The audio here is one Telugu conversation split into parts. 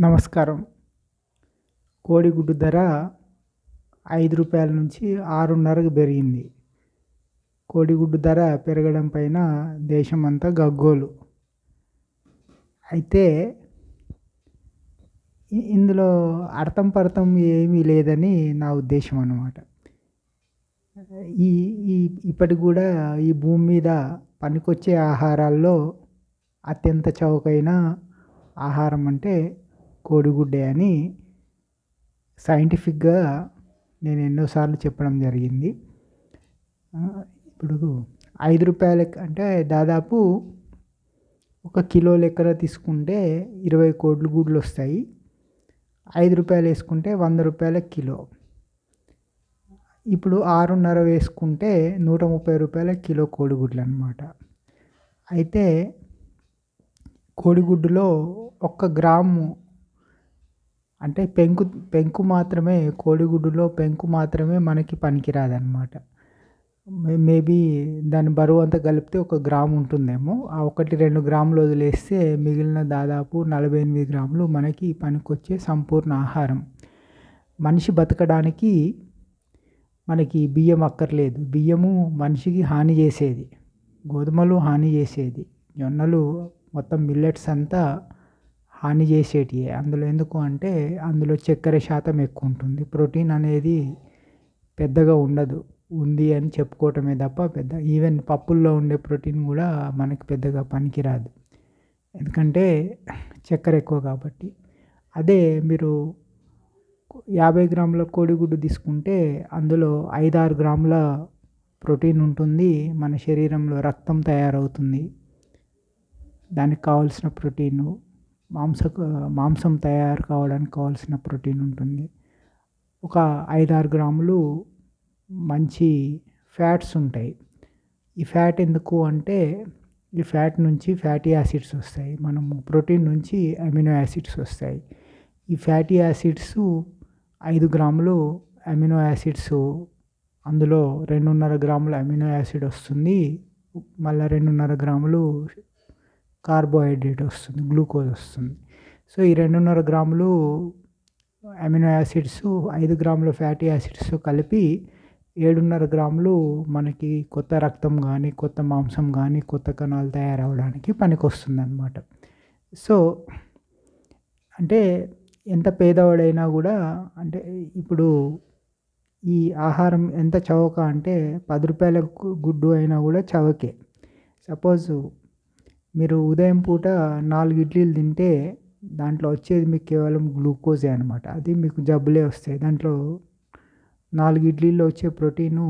నమస్కారం. కోడిగుడ్డు ధర ఐదు రూపాయల నుంచి ఆరున్నరకు పెరిగింది. కోడిగుడ్డు ధర పెరగడం పైన దేశమంతా గగ్గోలు. అయితే ఇందులో అర్థం పర్థం ఏమీ లేదని నా ఉద్దేశం అన్నమాట. ఈ ఈ ఇప్పటికి కూడా ఈ భూమి మీద పనికొచ్చే ఆహారాల్లో అత్యంత చౌకైన ఆహారం అంటే కోడిగుడ్డే అని సైంటిఫిక్గా నేను ఎన్నోసార్లు చెప్పడం జరిగింది. ఇప్పుడు ఐదు రూపాయలకి అంటే దాదాపు ఒక కిలో లెక్కన తీసుకుంటే ఇరవై కోడ్లు గుడ్లు వస్తాయి. ఐదు రూపాయలు వేసుకుంటే వంద రూపాయల కిలో. ఇప్పుడు ఆరున్నర వేసుకుంటే నూట ముప్పై రూపాయల కిలో కోడిగుడ్లు అనమాట అయితే కోడిగుడ్డులో ఒక్క గ్రాము అంటే పెంకు పెంకు మాత్రమే కోడిగుడ్డులో పెంకు మాత్రమే మనకి పనికిరాదన్నమాట. మే మేబీ దాని బరువు అంతా కలిపితే ఒక గ్రాము ఉంటుందేమో. ఆ ఒకటి రెండు గ్రాములు వదిలేస్తే మిగిలిన దాదాపు నలభై ఎనిమిది గ్రాములు మనకి పనికొచ్చే సంపూర్ణ ఆహారం. మనిషి బతకడానికి మనకి బియ్యం అక్కర్లేదు. బియ్యము మనిషికి హాని చేసేది. గోధుమలు హాని చేసేది. జొన్నలు మొత్తం మిల్లెట్స్ అంతా హాని చేసేటివి అందులో ఎందుకు అంటే అందులో చక్కెర శాతం ఎక్కువ ఉంటుంది. ప్రోటీన్ అనేది పెద్దగా ఉండదు. ఉంది అని చెప్పుకోవటమే తప్ప పెద్ద ఈవెన్ పప్పుల్లో ఉండే ప్రోటీన్ కూడా మనకి పెద్దగా పనికిరాదు. ఎందుకంటే చక్కెర ఎక్కువ కాబట్టి. అదే మీరు యాభై గ్రాముల కోడిగుడ్డు తీసుకుంటే అందులో ఐదారు గ్రాముల ప్రోటీన్ ఉంటుంది. మన శరీరంలో రక్తం తయారవుతుంది. దానికి కావాల్సిన ప్రోటీను మాంస మాంసం తయారు కావడానికి కావాల్సిన ప్రోటీన్ ఉంటుంది. ఒక ఐదారు గ్రాములు మంచి ఫ్యాట్స్ ఉంటాయి. ఈ ఫ్యాట్ ఎందుకు అంటే ఈ ఫ్యాట్ నుంచి ఫ్యాటీ యాసిడ్స్ వస్తాయి. మనము ప్రోటీన్ నుంచి అమినో యాసిడ్స్ వస్తాయి. ఈ ఫ్యాటీ యాసిడ్స్ ఐదు గ్రాములు అమినో యాసిడ్స్ అందులో రెండున్నర గ్రాముల అమినో యాసిడ్ వస్తుంది. మళ్ళీ రెండున్నర గ్రాములు కార్బోహైడ్రేట్ వస్తుంది గ్లూకోజ్ వస్తుంది. సో ఈ రెండున్నర గ్రాములు అమినో యాసిడ్స్ ఐదు గ్రాముల ఫ్యాటీ యాసిడ్స్ కలిపి ఏడున్నర గ్రాములు మనకి కొత్త రక్తం కానీ కొత్త మాంసం కానీ కొత్త కణాలు తయారవడానికి పనికొస్తుంది అనమాట సో అంటే ఎంత పేదవాడైనా కూడా అంటే ఇప్పుడు ఈ ఆహారం ఎంత చవక అంటే పది రూపాయల గుడ్డు అయినా కూడా చవకే. సపోజ్ మీరు ఉదయం పూట నాలుగు ఇడ్లీలు తింటే దాంట్లో వచ్చేది మీకు కేవలం గ్లూకోజే అనమాట అది మీకు జబ్బులే వస్తాయి. దాంట్లో నాలుగు ఇడ్లీల్లో వచ్చే ప్రోటీను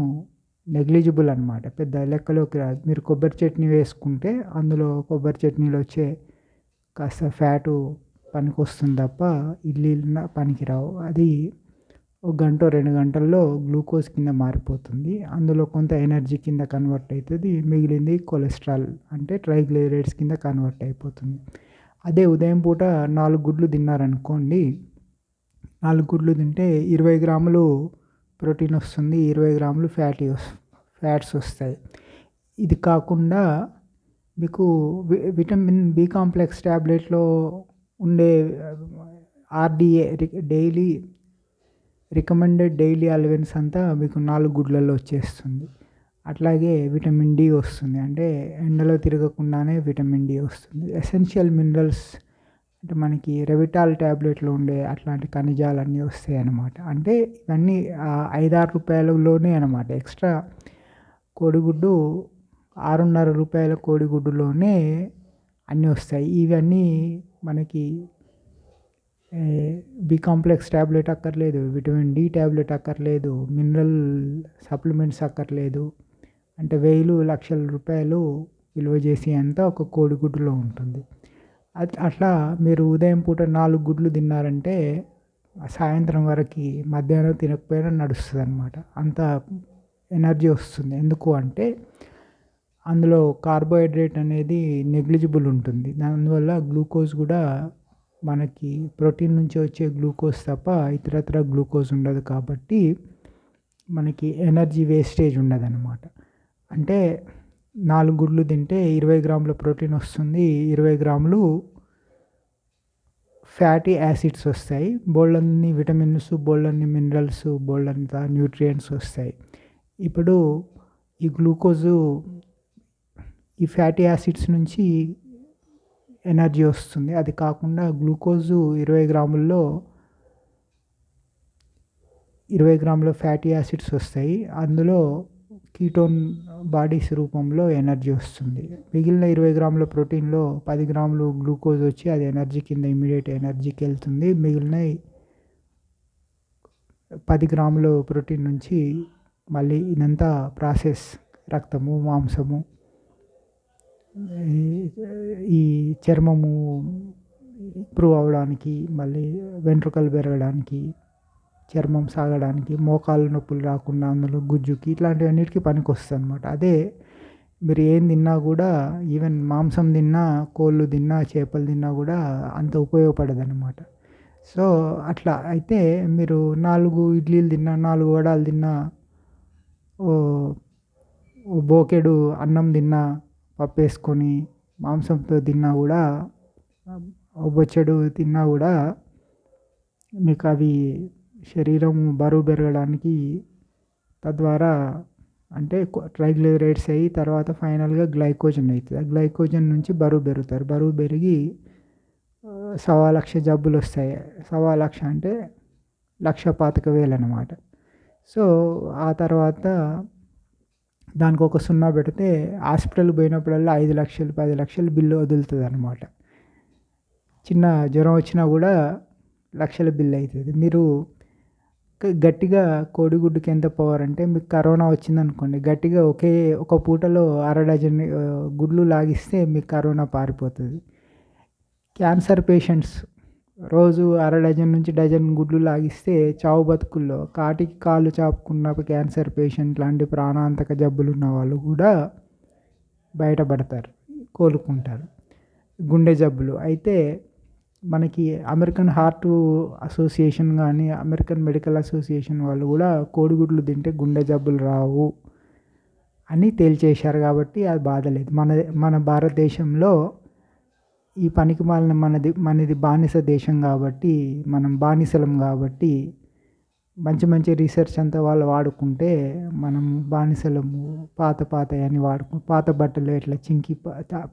నెగ్లిజిబుల్ అనమాట పెద్ద లెక్కలోకి రాదు. మీరు కొబ్బరి చట్నీ వేసుకుంటే అందులో కొబ్బరి చట్నీలో వచ్చే కాస్త ఫ్యాటు పనికి వస్తుంది తప్ప ఇడ్లీలు పనికిరావు. అది ఒక గంట రెండు గంటల్లో గ్లూకోజ్ కింద మారిపోతుంది. అందులో కొంత ఎనర్జీ కింద కన్వర్ట్ అవుతుంది మిగిలింది కొలెస్ట్రాల్ అంటే ట్రైగ్లిజరైడ్స్ కింద కన్వర్ట్ అయిపోతుంది. అదే ఉదయం పూట నాలుగు గుడ్లు తిన్నారనుకోండి నాలుగు గుడ్లు తింటే ఇరవై గ్రాములు ప్రోటీన్ వస్తుంది ఇరవై గ్రాములు ఫ్యాటీ ఫ్యాట్స్ వస్తాయి. ఇది కాకుండా మీకు వి- విటమిన్ బి కాంప్లెక్స్ ట్యాబ్లెట్లో ఉండే RDA daily recommended daily allowance అంతా మీకు నాలుగు గుడ్లలో వచ్చేస్తుంది. అట్లాగే విటమిన్ డి వస్తుంది. అంటే ఎండలో తిరగకుండానే విటమిన్ డి వస్తుంది. ఎసెన్షియల్ మినరల్స్ అంటే మనకి రెవిటాల్ ట్యాబ్లెట్లో ఉండే అట్లాంటి ఖనిజాలన్నీ వస్తాయి అన్నమాట. అంటే ఇవన్నీ ఐదారు రూపాయలలోనే అనమాట ఎక్స్ట్రా కోడిగుడ్డు ఆరున్నర రూపాయల కోడిగుడ్డులోనే అన్నీ వస్తాయి. ఇవన్నీ మనకి బి కాంప్లెక్స్ ట్యాబ్లెట్ అక్కర్లేదు విటమిన్ డి ట్యాబ్లెట్ అక్కర్లేదు మినరల్ సప్లిమెంట్స్ అక్కర్లేదు. అంటే వేలు లక్షల రూపాయలు విలువ చేసే అంత ఒక కోడిగుడ్డులో ఉంటుంది. అట్లా మీరు ఉదయం పూట నాలుగు గుడ్లు తిన్నారంటే సాయంత్రం వరకు మధ్యాహ్నం తినకపోయినా నడుస్తుంది అనమాట అంత ఎనర్జీ వస్తుంది. ఎందుకు అంటే అందులో కార్బోహైడ్రేట్ అనేది నెగ్లిజిబుల్ ఉంటుంది. దానివల్ల గ్లూకోజ్ కూడా మనకి ప్రోటీన్ నుంచి వచ్చే గ్లూకోజ్ తప్ప ఇతరత్ర గ్లూకోజ్ ఉండదు కాబట్టి మనకి ఎనర్జీ వేస్టేజ్ ఉండదు అనమాట అంటే నాలుగు గుడ్లు తింటే ఇరవై గ్రాముల ప్రోటీన్ వస్తుంది ఇరవై గ్రాములు ఫ్యాటీ యాసిడ్స్ వస్తాయి బోళ్ళన్ని విటమిన్స్ బోళ్ళన్ని మినరల్స్ బోళ్ళంత న్యూట్రియంట్స్ వస్తాయి. ఇప్పుడు ఈ గ్లూకోజు ఈ ఫ్యాటీ యాసిడ్స్ నుంచి ఎనర్జీ వస్తుంది. అది కాకుండా గ్లూకోజు ఇరవై గ్రాముల్లో ఇరవై గ్రాముల ఫ్యాటీ యాసిడ్స్ వస్తాయి. అందులో కీటోన్ బాడీస్ రూపంలో ఎనర్జీ వస్తుంది. మిగిలిన ఇరవై గ్రాముల ప్రోటీన్లో పది గ్రాములు గ్లూకోజ్ వచ్చి అది ఎనర్జీ కింద ఇమీడియట్ ఎనర్జీకి వెళ్తుంది. మిగిలిన పది గ్రాముల ప్రోటీన్ నుంచి మళ్ళీ ఇదంతా ప్రాసెస్ రక్తము మాంసము ఈ చర్మము ఇంప్రూవ్ అవ్వడానికి మళ్ళీ వెంట్రుకలు పెరగడానికి చర్మం సాగడానికి మోకాలు నొప్పులు రాకుండా అందులో గుజ్జుకి ఇట్లాంటివన్నిటికీ పనికి వస్తుంది అనమాట అదే మీరు ఏం తిన్నా కూడా ఈవెన్ మాంసం తిన్నా కోళ్ళు తిన్నా చేపలు తిన్నా కూడా అంత ఉపయోగపడదు అనమాట సో అట్లా అయితే మీరు నాలుగు ఇడ్లీలు తిన్నా నాలుగు వడాలు తిన్నా ఓ బోకెడు అన్నం తిన్నా పప్పు వేసుకొని మాంసంతో తిన్నా కూడా బొచ్చెడు తిన్నా కూడా మీకు అవి శరీరం బరువు పెరగడానికి తద్వారా అంటే ట్రైగ్లిజరైడ్స్ అయ్యి తర్వాత ఫైనల్గా గ్లైకోజన్ అవుతుంది. ఆ గ్లైకోజన్ నుంచి బరువు పెరుగుతారు. బరువు పెరిగి సవా లక్ష జబ్బులు వస్తాయి. సవా లక్ష అంటే లక్ష పాతిక వేలు అనమాట సో ఆ తర్వాత దానికి ఒక సున్నా పెడితే హాస్పిటల్కి పోయినప్పుడల్లా ఐదు లక్షలు పది లక్షలు బిల్లు వదులుతుంది అనమాట చిన్న జ్వరం వచ్చినా కూడా లక్షల బిల్లు అవుతుంది. మీరు గట్టిగా కోడిగుడ్డుకి ఎంత పవర్ అంటే మీకు కరోనా వచ్చిందనుకోండి గట్టిగా ఒకే ఒక పూటలో అర డజన్ గుడ్లు లాగిస్తే మీకు కరోనా పారిపోతుంది. క్యాన్సర్ పేషెంట్స్ రోజు అర డజన్ నుంచి డజన్ గుడ్లు లాగిస్తే చావు బతుకుల్లో. కాటికి కాళ్ళు చాపుకున్న క్యాన్సర్ పేషెంట్ లాంటి ప్రాణాంతక జబ్బులు ఉన్న వాళ్ళు కూడా బయటపడతారు కోలుకుంటారు. గుండె జబ్బులు. అయితే మనకి అమెరికన్ హార్ట్ అసోసియేషన్ కానీ అమెరికన్ మెడికల్ అసోసియేషన్ వాళ్ళు కూడా కోడిగుడ్లు తింటే గుండె జబ్బులు రావు అని తేల్చేశారు కాబట్టి అది బాధ లేదు మన మన భారతదేశంలో ఈ పనికి మాలిన మనది మనది బానిస దేశం కాబట్టి మనం బానిసలం కాబట్టి మంచి మంచి రీసెర్చ్ అంతా వాళ్ళు వాడుకుంటే మనం బానిసలము పాత పాత అని వాడుకు పాత బట్టలు ఎట్లా చింకి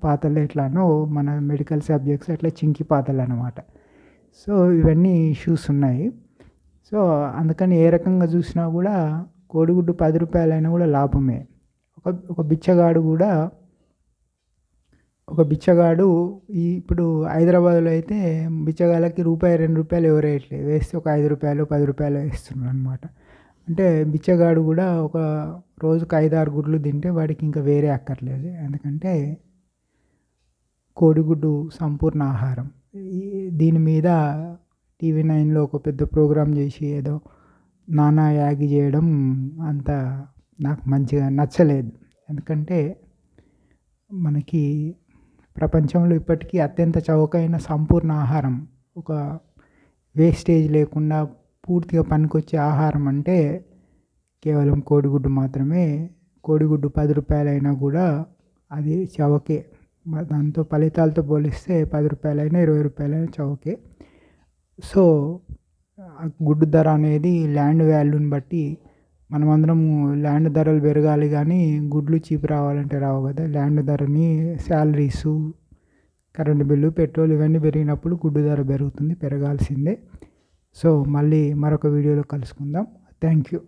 పాతలు ఎట్లానో మన మెడికల్ సబ్జెక్ట్స్ అట్లా చింకి పాతలు అనమాట సో ఇవన్నీ ఇష్యూస్ ఉన్నాయి. సో అందుకని ఏ రకంగా చూసినా కూడా కోడిగుడ్డు పది రూపాయలైనా కూడా లాభమే. ఒక ఒక బిచ్చగాడు కూడా ఒక బిచ్చగాడు ఈ ఇప్పుడు హైదరాబాద్లో అయితే బిచ్చగాళ్ళకి రూపాయి రెండు రూపాయలు ఎవరు వేయట్లేదు. వేస్తే ఒక ఐదు రూపాయలు పది రూపాయలు వేస్తున్నారు అనమాట అంటే బిచ్చగాడు కూడా ఒక రోజుకు ఐదు ఆరు గుడ్లు తింటే వాడికి ఇంకా వేరే అక్కర్లేదు. ఎందుకంటే కోడిగుడ్డు సంపూర్ణ ఆహారం. దీని మీద టీవీ నైన్లో ఒక పెద్ద ప్రోగ్రాం చేసి ఏదో నానా యాగి చేయడం అంత నాకు మంచిగా నచ్చలేదు. ఎందుకంటే మనకి ప్రపంచంలో ఇప్పటికీ అత్యంత చౌకైన సంపూర్ణ ఆహారం. ఒక వేస్టేజ్ లేకుండా పూర్తిగా పనికొచ్చే ఆహారం అంటే కేవలం కోడిగుడ్డు మాత్రమే. కోడిగుడ్డు పది రూపాయలైనా కూడా అది చవకే దాంతో ఫలితాలతో పోలిస్తే పది రూపాయలైనా ఇరవై రూపాయలైనా చవకే సో గుడ్డు ధర అనేది ల్యాండ్ వాల్యూని బట్టి మనమందరం ల్యాండ్ ధరలు పెరగాలి కానీ గుడ్లు చీప్ రావాలంటే రావు కదా. ల్యాండ్ ధరని శాలరీసు కరెంటు బిల్లు పెట్రోల్ ఇవన్నీ పెరిగినప్పుడు గుడ్డు ధర పెరుగుతుంది పెరగాల్సిందే. సో మళ్ళీ మరొక వీడియోలో కలుసుకుందాం. Thank you.